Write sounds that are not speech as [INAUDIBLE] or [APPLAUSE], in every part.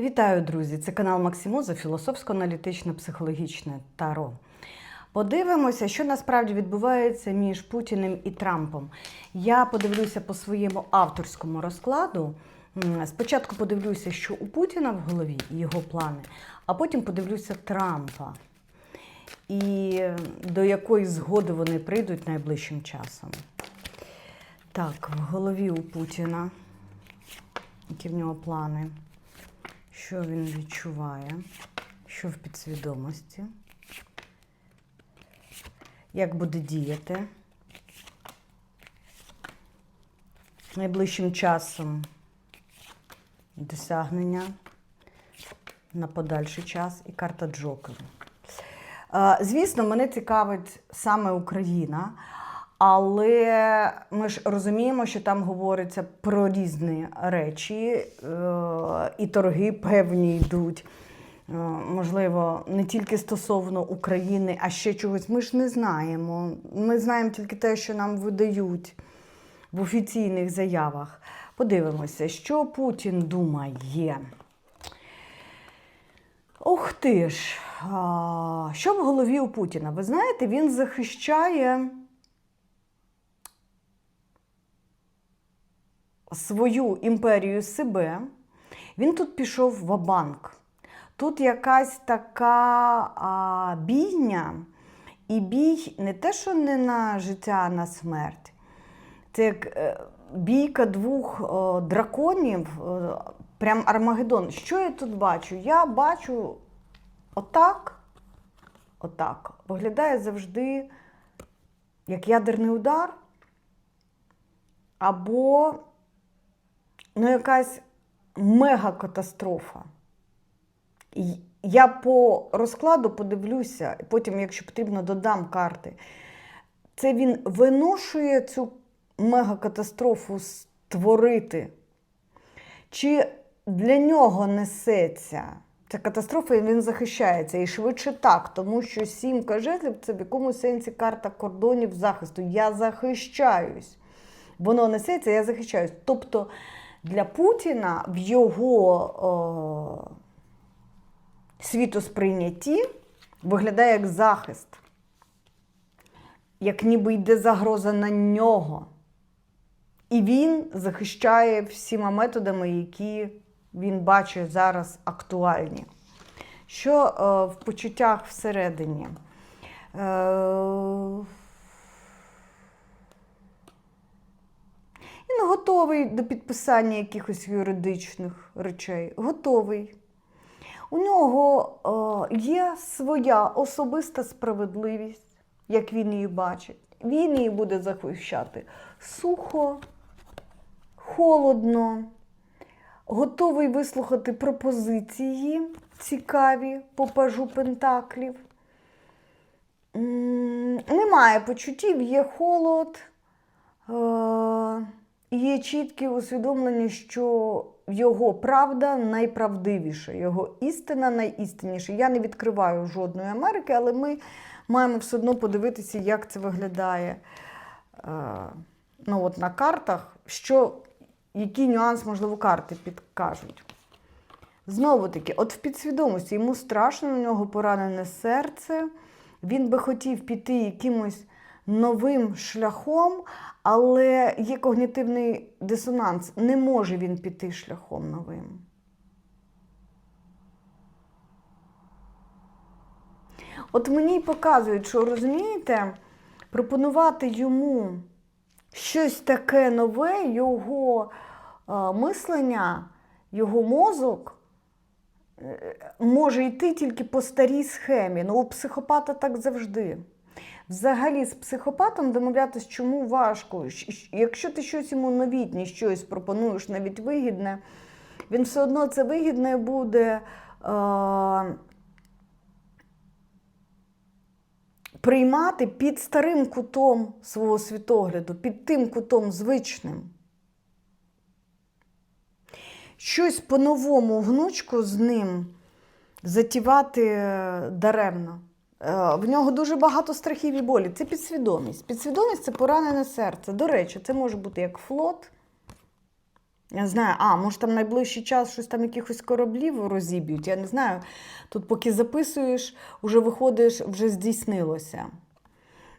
Вітаю, друзі! Це канал Максимуза, філософсько-аналітично-психологічне Таро. Подивимося, що насправді відбувається між Путіним і Трампом. Я подивлюся по своєму авторському розкладу. Спочатку подивлюся, що у Путіна в голові і його плани, а потім подивлюся Трампа. І до якої згоди вони прийдуть найближчим часом. Так, в голові у Путіна, які в нього плани, що він відчуває, що в підсвідомості, як буде діяти. Найближчим часом досягнення на подальший час і карта Джокера. Звісно, мене цікавить саме Україна, але ми ж розуміємо, що там говориться про різні речі, е, і торги певні йдуть. Е, Можливо, не тільки стосовно України, а ще чогось. Ми ж не знаємо. Ми знаємо тільки те, що нам видають в офіційних заявах. Подивимося, що Путін думає. Ух ти ж! Що в голові у Путіна? Ви знаєте, він захищає свою імперію себе. Він тут пішов в банк. Тут якась така а, бійня, і бій не те, що не на життя, а на смерть. Це як е, бійка двох е, драконів, е, прям Армагеддон. Що я тут бачу? Я бачу отак, отак. Виглядає завжди як ядерний удар, або ну, якась мегакатастрофа. Я по розкладу подивлюся, потім, якщо потрібно, додам карти. Це він виношує цю мегакатастрофу створити. Чи для нього несеться ця катастрофа, і він захищається. І швидше так, тому що сімка жезлів це в якомусь сенсі карта кордонів захисту. Я захищаюсь. Воно несеться, я захищаюсь. Тобто для Путіна в його о, світосприйнятті виглядає як захист, як ніби йде загроза на нього. І він захищає всіма методами, які він бачить зараз актуальні. Що е, в почуттях всередині? Е, він готовий до підписання якихось юридичних речей. Готовий. У нього е, є своя особиста справедливість, як він її бачить. Він її буде захищати сухо, холодно, готовий вислухати пропозиції цікаві по пажу Пентаклів. Немає почуттів, є холод, е, є чітке усвідомлення, що його правда найправдивіша, його істина найістинніша. Я не відкриваю жодної Америки, але ми маємо все одно подивитися, як це виглядає е, ну, от на картах, що, який нюанс, можливо, карти підкажуть. Знову таки, от в підсвідомості йому страшно, у нього поранене серце. Він би хотів піти якимось новим шляхом, але є когнітивний дисонанс. Не може він піти шляхом новим. От мені й показують, що розумієте, пропонувати йому щось таке нове, його е, мислення, його мозок е, може йти тільки по старій схемі. Ну, у психопата так завжди. Взагалі, з психопатом домовлятись, чому важко. Якщо ти щось йому новітнє, щось пропонуєш, навіть вигідне, він все одно це вигідне буде. Е- приймати під старим кутом свого світогляду, під тим кутом звичним. Щось по-новому гнучку з ним затівати даремно. Е, В нього дуже багато страхів і болі. Це підсвідомість. Підсвідомість це поранене серце. До речі, це може бути як флот, Я не знаю, а може там найближчий час щось там якихось кораблів розіб'ють. Я не знаю. Тут, поки записуєш, вже виходиш, вже здійснилося.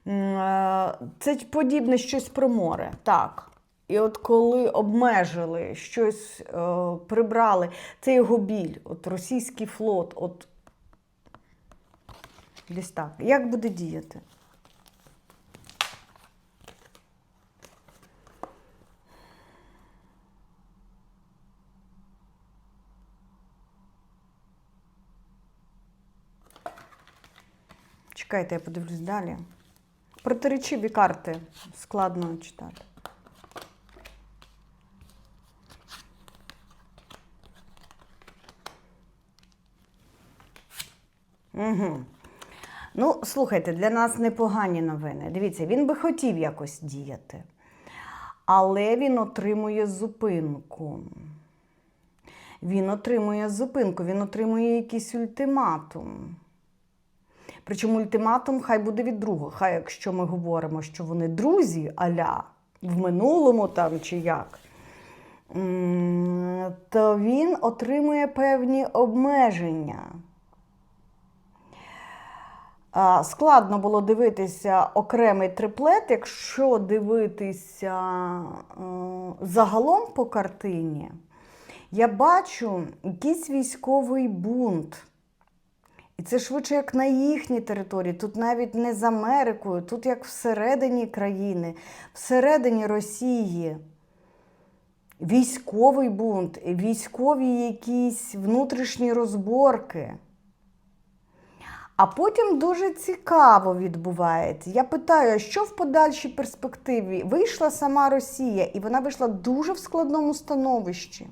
Е, Це подібне щось про море. Так. І от коли обмежили щось, е, прибрали, це його біль, от російський флот, от десь. Як буде діяти? Чекайте, я подивлюсь далі. Протиречиві карти складно читати. Угу. Ну, слухайте, для нас непогані новини. Дивіться, він би хотів якось діяти, але він отримує зупинку. Він отримує зупинку, він отримує якийсь ультиматум. Причому ультиматум хай буде від другого. Хай, якщо ми говоримо, що вони друзі, аля в минулому там чи як, то він отримує певні обмеження. Складно було дивитися окремий триплет, якщо дивитися е, загалом по картині, я бачу якийсь військовий бунт. І це швидше як на їхній території, тут навіть не з Америкою, тут як всередині країни, всередині Росії. Військовий бунт, військові якісь внутрішні розборки. А потім дуже цікаво відбувається. Я питаю, що в подальшій перспективі вийшла сама Росія, і вона вийшла дуже в складному становищі.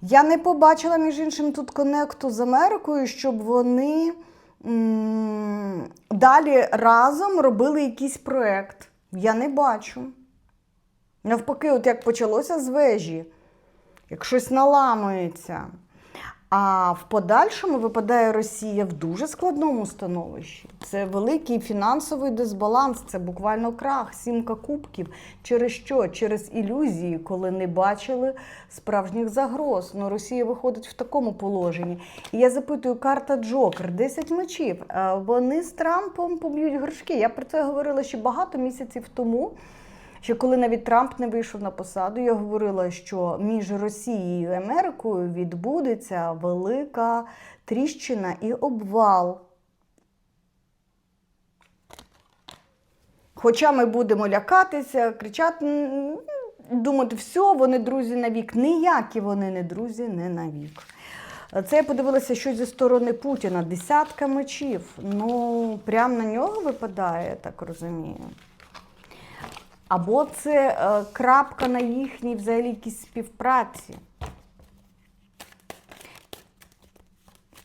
Я не побачила, між іншим, тут конекту з Америкою, щоб вони м, далі разом робили якийсь проєкт. Я не бачу. Навпаки, от як почалося з вежі, як щось наламується. А в подальшому випадає Росія в дуже складному становищі. Це великий фінансовий дисбаланс, це буквально крах, сімка кубків. Через що? Через ілюзії, коли не бачили справжніх загроз. Ну, Росія виходить в такому положенні. І я запитую, карта Джокер, 10 мечів. Е, Вони з Трампом поб'ють горшки. Я про це говорила ще багато місяців тому. Ще коли навіть Трамп не вийшов на посаду, я говорила, що між Росією і Америкою відбудеться велика тріщина і обвал. Хоча ми будемо лякатися, кричати, думати, все, вони друзі навік. Ніякі вони не друзі, не навік. Це я подивилася щось зі сторони Путіна. Десятка мечів. Ну, прямо на нього випадає, я так розумію. Або це е, крапка на їхній взагалі якійсь співпраці.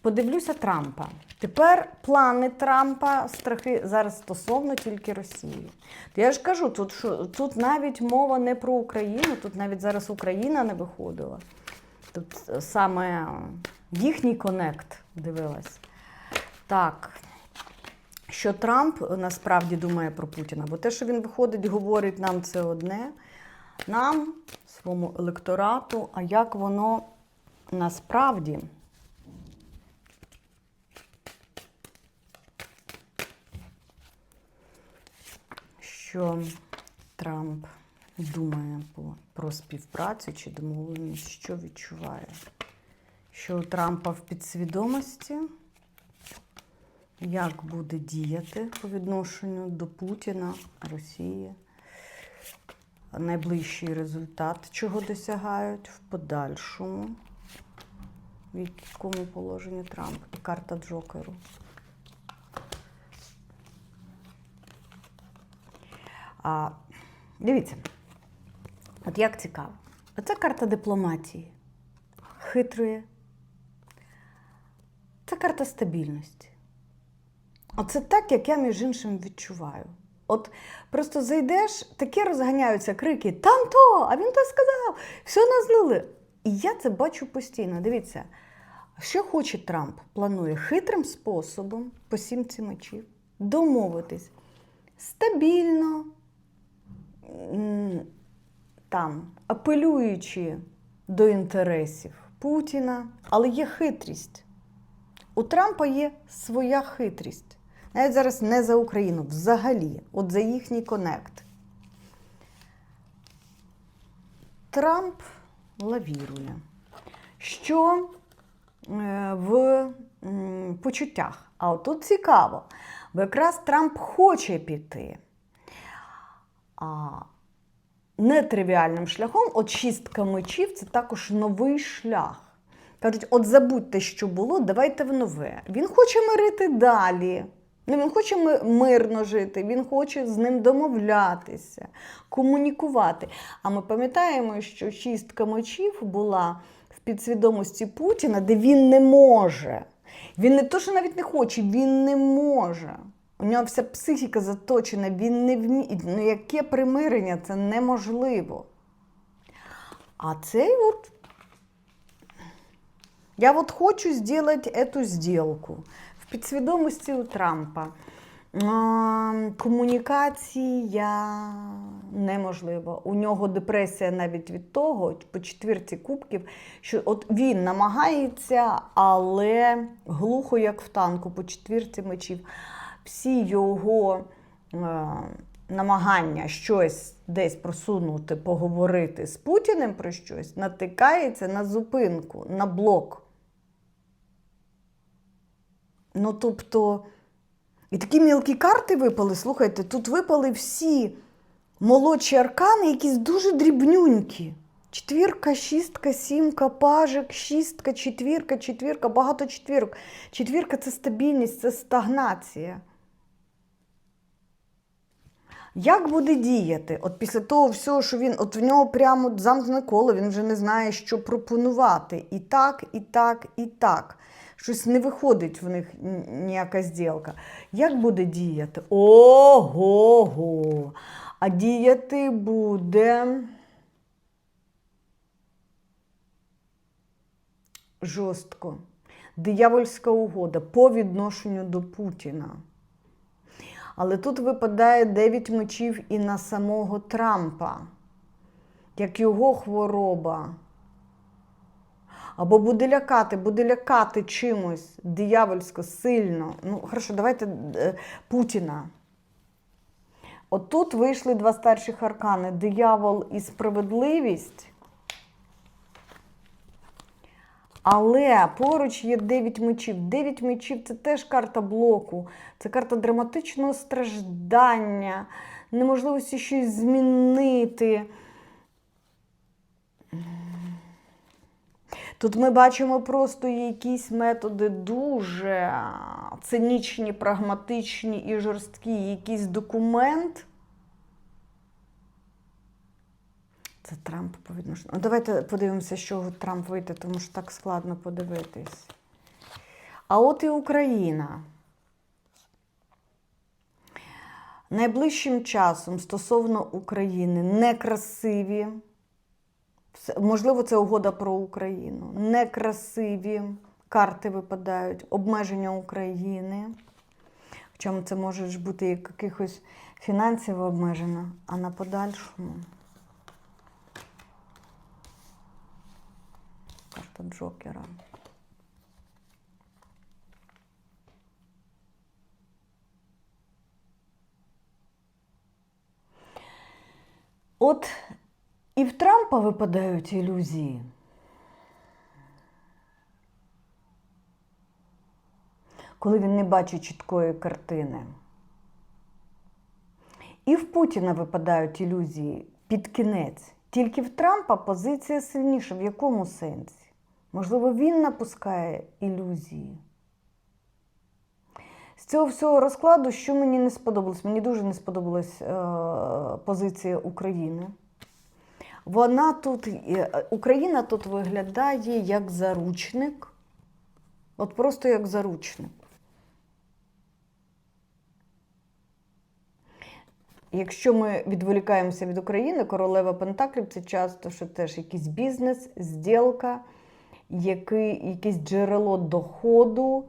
Подивлюся Трампа. Тепер плани Трампа, страхи зараз стосовно тільки Росії. То я ж кажу, тут, що, тут навіть мова не про Україну, тут навіть зараз Україна не виходила. Тут е, саме їхній конект дивилась. Так що Трамп насправді думає про Путіна. Бо те, що він виходить, говорить нам це одне, нам, своєму електорату, а як воно насправді. Що Трамп думає про співпрацю чи домовленість, що відчуває? Що у Трампа в підсвідомості? Як буде діяти по відношенню до Путіна, Росії, найближчий результат, чого досягають в подальшому, в якому положенні Трамп і карта Джокеру. А, Дивіться, от як цікаво. Оце карта дипломатії, хитрої. Це карта стабільності. Оце так, як я, між іншим, відчуваю. От просто зайдеш, такі розганяються крики: там то, а він то сказав, все назлили. І я це бачу постійно. Дивіться, що хоче Трамп? Планує хитрим способом по сімці мечів домовитись стабільно, там, апелюючи до інтересів Путіна, але є хитрість. У Трампа є своя хитрість. Навіть зараз не за Україну, взагалі, от за їхній конект. Трамп лавірує. Що е, в почуттях. А от тут цікаво, бо якраз Трамп хоче піти. А нетривіальним шляхом, от шістка мечів це також новий шлях. Кажуть, от забудьте, що було, давайте в нове. Він хоче мирити далі. Ну, він хоче мирно жити, він хоче з ним домовлятися, комунікувати. А ми пам'ятаємо, що шістка мечів була в підсвідомості Путіна, де він не може. Він не то, що навіть не хоче, він не може. У нього вся психіка заточена, він не вміє. Ну, яке примирення? Це неможливо. А цей от я вот хочу сделать эту сделку. Підсвідомості у Трампа. Комунікація неможлива. У нього депресія навіть від того, по четвірці кубків, що от він намагається, але глухо, як в танку, по четвірці мечів. Всі його е, намагання щось десь просунути, поговорити з Путіним про щось, натикається на зупинку, на блок. Ну, тобто, і такі мілкі карти випали. Слухайте, тут випали всі молодші аркани, якісь дуже дрібнюнькі. Четвірка, шістка, сімка, пажик, шістка, четвірка, четвірка, багато четвірок. Четвірка це стабільність, це стагнація. Як буде діяти? От після того всього, що він, от в нього прямо замкнене коло, він вже не знає, що пропонувати. І так, і так, і так. Щось не виходить в них ніяка зділка. Як буде діяти? Ого-го! А діяти буде жорстко. Диявольська угода по відношенню до Путіна. Але тут випадає 9 мечів і на самого Трампа, як його хвороба. Або буде лякати, буде лякати чимось диявольсько сильно. Ну, хорошо, давайте е, Путіна. Отут вийшли два старших аркани: диявол і справедливість. Але поруч є 9 мечів. 9 мечів це теж карта блоку, це карта драматичного страждання, неможливості щось змінити. Тут ми бачимо просто якісь методи дуже цинічні, прагматичні і жорсткі, якийсь документ. Це Трамп по відношенню. Ну, давайте подивимося, що Трамп вийде, тому що так складно подивитись. А от і Україна. Найближчим часом стосовно України некрасиві. Можливо, це угода про Україну. Некрасиві карти випадають, обмеження України. Причому це може ж бути як якихось фінансово обмежено, а на подальшому. Карта Джокера. От і в Трампа випадають ілюзії. Коли він не бачить чіткої картини. І в Путіна випадають ілюзії під кінець. Тільки в Трампа позиція сильніша. В якому сенсі? Можливо, він напускає ілюзії. З цього всього розкладу, що мені не сподобалось? Мені дуже не сподобалась е, позиція України. Вона тут, е, Україна тут виглядає як заручник. От просто як заручник. Якщо ми відволікаємося від України, королева Пентаклів це часто що теж якийсь бізнес, зділка, який, якесь джерело доходу,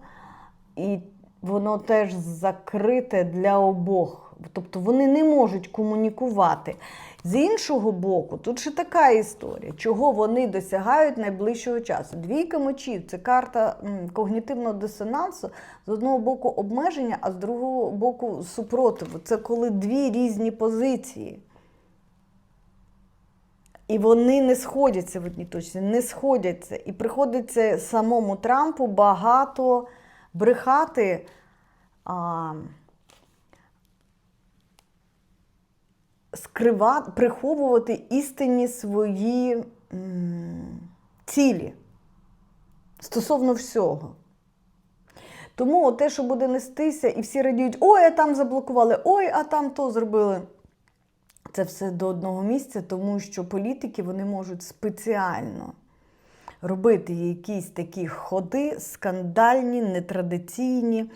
і воно теж закрите для обох Тобто вони не можуть комунікувати. З іншого боку, тут ще така історія, чого вони досягають найближчого часу. Двійка мечів це карта когнітивного дисонансу, з одного боку обмеження, а з другого боку супротиву. Це коли дві різні позиції. І вони не сходяться в одній точці, не сходяться. І приходиться самому Трампу багато брехати. А, скривати, приховувати істинні свої цілі стосовно всього. Тому те, що буде нестися, і всі радіють, ой, а там заблокували, ой, а там то зробили. Це все до одного місця, тому що політики вони можуть спеціально робити якісь такі ходи, скандальні, нетрадиційні.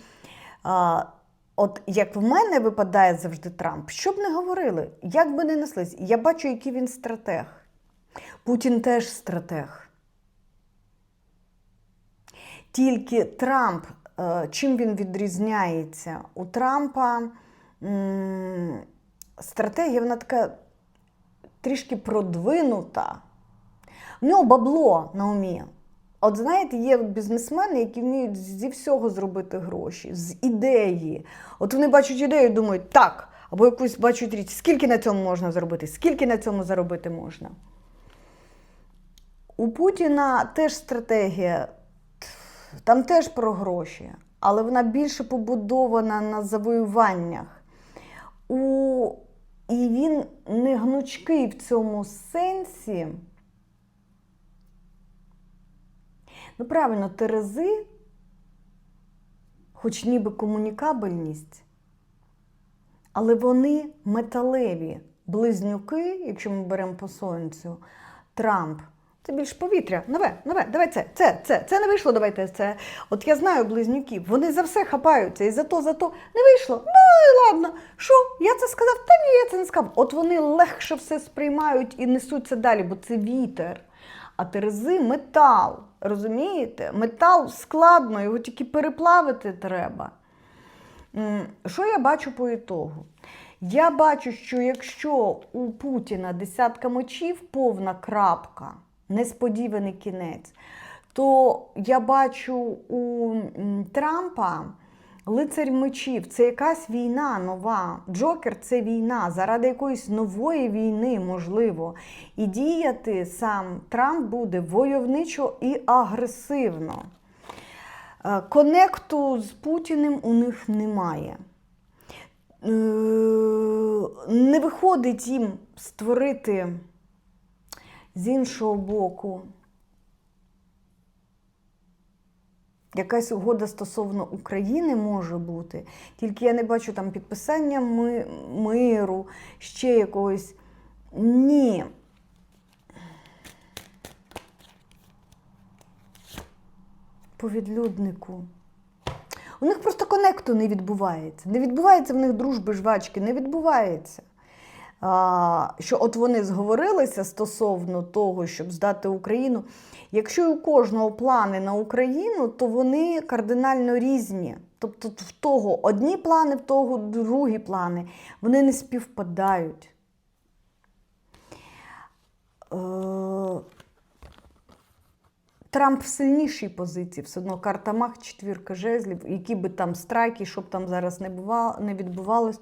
От як в мене випадає завжди Трамп, що б не говорили, як би не неслись, я бачу, який він стратег. Путін теж стратег. Тільки Трамп, е, чим він відрізняється? У Трампа стратегія, вона така трішки продвинута. В нього бабло на умі. От знаєте, є бізнесмени, які вміють зі всього зробити гроші, з ідеї. От вони бачать ідею і думають, так, або якусь бачать річ, скільки на цьому можна зробити, скільки на цьому заробити можна. У Путіна теж стратегія, там теж про гроші, але вона більше побудована на завоюваннях. У... І він не гнучкий в цьому сенсі. Ну, правильно, терези, хоч ніби комунікабельність, але вони металеві. Близнюки, якщо ми беремо по сонцю, Трамп. Це більш повітря. Нове, нове, давай це, це, це, це не вийшло, давайте це. От я знаю близнюків, вони за все хапаються, і за то, за то не вийшло. Ну і ладно. Що? Я це сказав? Та ні, я це не сказав. От вони легше все сприймають і несуться далі, бо це вітер. А терези метал. Розумієте? Метал складно, його тільки переплавити треба. Що я бачу по ітогу? Я бачу, що якщо у Путіна десятка мечів, повна крапка, несподіваний кінець, то я бачу у Трампа лицарь мечів. Це якась війна нова. Джокер це війна заради якоїсь нової війни, можливо. І діяти сам Трамп буде войовничо і агресивно. Е, Конекту з Путіним у них немає. Е, Не виходить їм створити з іншого боку якась угода стосовно України може бути, тільки я не бачу там підписання ми- миру, ще якогось. Ні. По відлюднику. У них просто конекту не відбувається. Не відбувається в них дружби жвачки, не відбувається. Що от вони зговорилися стосовно того, щоб здати Україну. Якщо у кожного плани на Україну, то вони кардинально різні. Тобто в того одні плани, в того другі плани. Вони не співпадають. Е, Трамп в сильнішій позиції, все одно карта Мах, четвірка жезлів, які би там страйки, щоб там зараз не бувало, не відбувалось,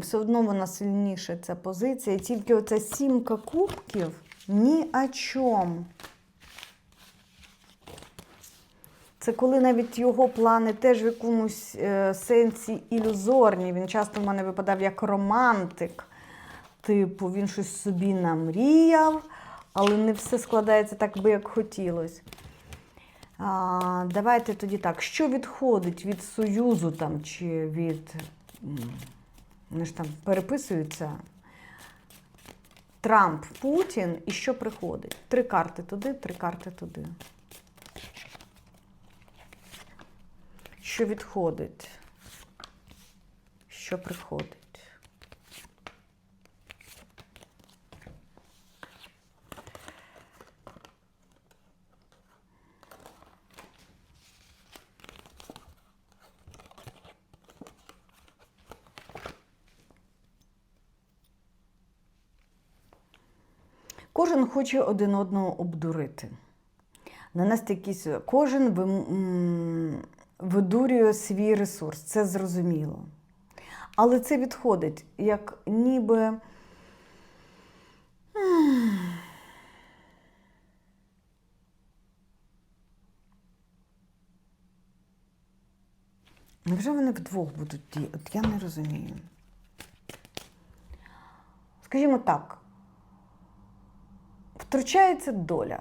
все одно вона сильніша ця позиція. І тільки оця сімка кубків ні о чому. Це коли навіть його плани теж в якомусь е, сенсі ілюзорні. Він часто в мене випадав як романтик. Типу, він щось собі намріяв, але не все складається так, би як хотілося. А, давайте тоді так. Що відходить від Союзу там, чи від. Вони ж там переписуються. Трамп, Путін і що приходить? Три карти туди, три карти туди. Що відходить? Що приходить? Кожен хоче один одного обдурити. Нанести якісь. Кожен видурює свій ресурс, це зрозуміло. Але це відходить, як ніби. Невже вони вдвох будуть діяти? От я не розумію. Скажімо так, втручається доля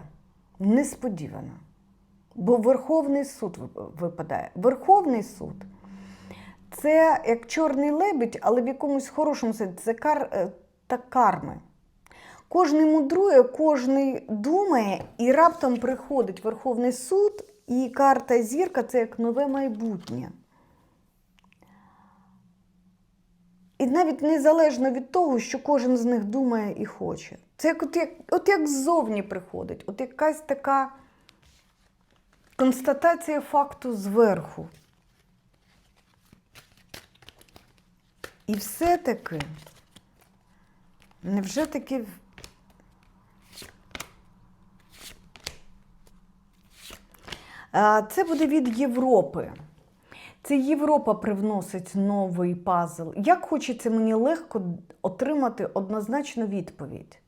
несподівана. Бо Верховний суд випадає. Верховний суд це як чорний лебідь, але в якомусь хорошому сенсі це кар е, та карми. Кожний мудрує, кожний думає, і раптом приходить Верховний суд, і карта зірка це як нове майбутнє. І навіть незалежно від того, що кожен з них думає і хоче. Це як от як, от як ззовні приходить, от якась така констатація факту зверху. І все-таки, невже таки. Це буде від Європи. Це Європа привносить новий пазл. Як хочеться мені легко отримати однозначну відповідь?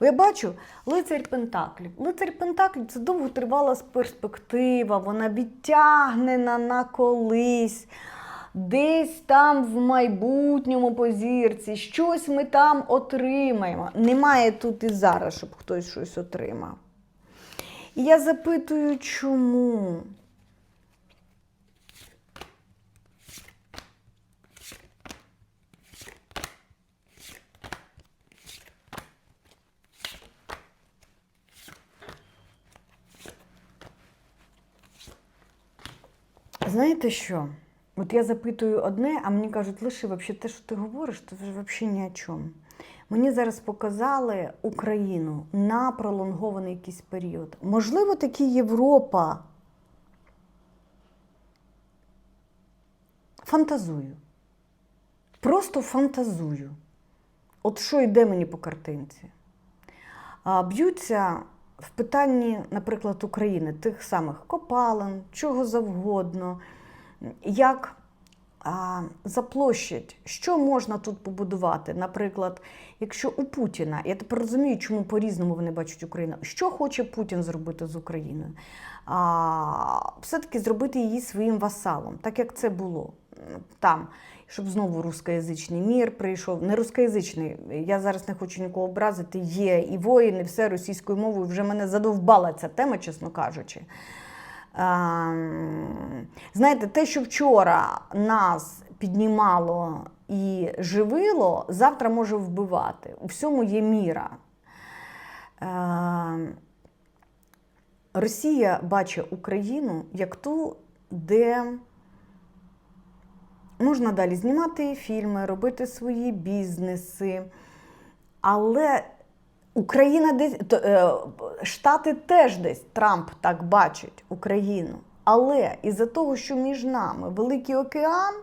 Бо я бачу лицарь Пентаклів. Лицарь Пентаклів це довготривала перспектива, вона відтягнена на колись, десь там в майбутньому по зірці, щось ми там отримаємо. Немає тут і зараз, щоб хтось щось отримав. І я запитую, чому? Знаєте що? От я запитую одне, а мені кажуть, лише взагалі те, що ти говориш, це вже взагалі ні о чому. Мені зараз показали Україну на пролонгований якийсь період. Можливо, таки Європа. Фантазую. Просто фантазую. От що йде мені по картинці? Б'ються в питанні, наприклад, України, тих самих копалин, чого завгодно, як а, за площадь, що можна тут побудувати? Наприклад, якщо у Путіна, я тепер розумію, чому по-різному вони бачать Україну, що хоче Путін зробити з Україною? А, все-таки зробити її своїм васалом, так як це було там. Щоб знову рускоязичний мір прийшов. Не рускоязичний, я зараз не хочу нікого образити. Є і воїни, все російською мовою. Вже мене задовбала ця тема, чесно кажучи. Ем, Знаєте, те, що вчора нас піднімало і живило, завтра може вбивати. У всьому є міра. Ем, Росія бачить Україну як ту, де можна далі знімати фільми, робити свої бізнеси. Але Україна десь е, Штати теж десь Трамп так бачить Україну. Але із-за того, що між нами Великий океан,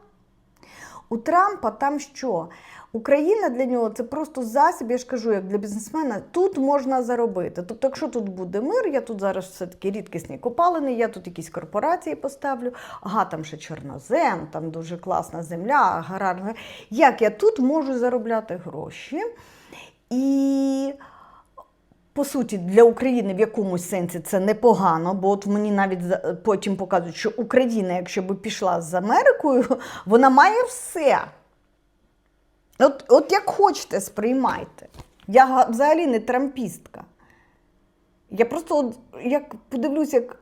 у Трампа там що? Україна для нього це просто засіб, я ж кажу, як для бізнесмена, тут можна заробити. Тобто, якщо тут буде мир, я тут зараз все-таки рідкісні копалини, я тут якісь корпорації поставлю, ага, там ще чорнозем, там дуже класна земля, аграрна. Як я тут можу заробляти гроші? І по суті, для України в якомусь сенсі це непогано, бо от мені навіть потім показують, що Україна, якщо би пішла з Америкою, [LAUGHS] вона має все. От, от як хочете, сприймайте. Я взагалі не трампістка. Я просто от, як подивлюсь, як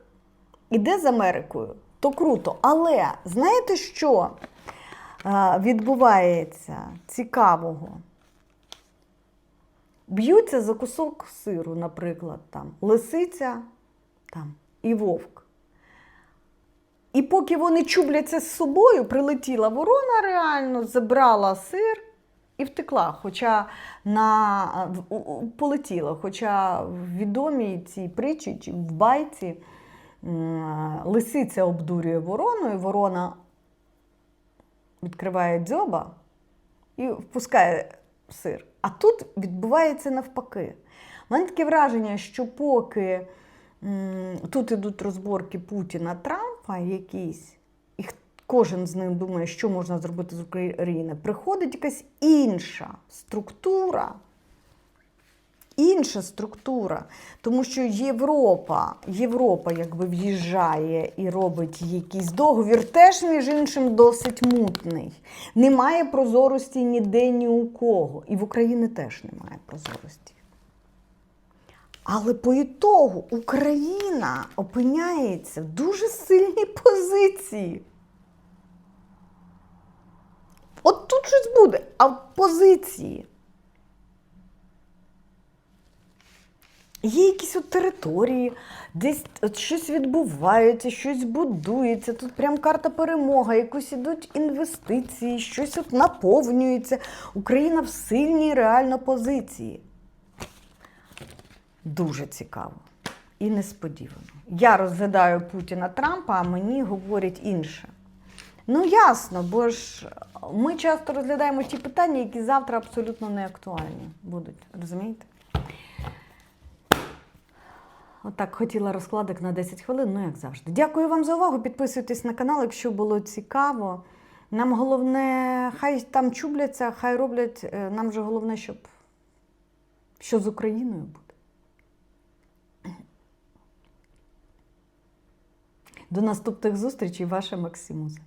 іде з Америкою, то круто. Але знаєте, що відбувається цікавого? Б'ються за кусок сиру, наприклад, там, лисиця там, і вовк. І поки вони чубляться з собою, прилетіла ворона реально, забрала сир і втекла. Хоча на, полетіла. Хоча в відомій цій притчі чи в байці лисиця обдурює ворону, і ворона відкриває дзьоба і впускає сир. А тут відбувається навпаки. У мене таке враження, що поки тут ідуть розборки Путіна Трампа якісь, і кожен з них думає, що можна зробити з України, приходить якась інша структура. Інша структура, тому що Європа, Європа якби в'їжджає і робить якийсь договір, теж між іншим досить мутний. Немає прозорості ніде ні у кого. І в Україні теж немає прозорості. Але по ітогу Україна опиняється в дуже сильній позиції. От тут щось буде, а в позиції. Є якісь от території, десь от щось відбувається, щось будується. Тут прям карта перемога, якось ідуть інвестиції, щось от наповнюється. Україна в сильній реально позиції. Дуже цікаво і несподівано. Я розглядаю Путіна Трампа, а мені говорять інше. Ну, ясно, бо ж ми часто розглядаємо ті питання, які завтра абсолютно не актуальні будуть. Розумієте? Отак хотіла розкладик на 10 хвилин, ну як завжди. Дякую вам за увагу. Підписуйтесь на канал, якщо було цікаво. Нам головне, хай там чубляться, хай роблять. е, Нам же головне, щоб що з Україною буде. До наступних зустрічей, ваша Максимуза.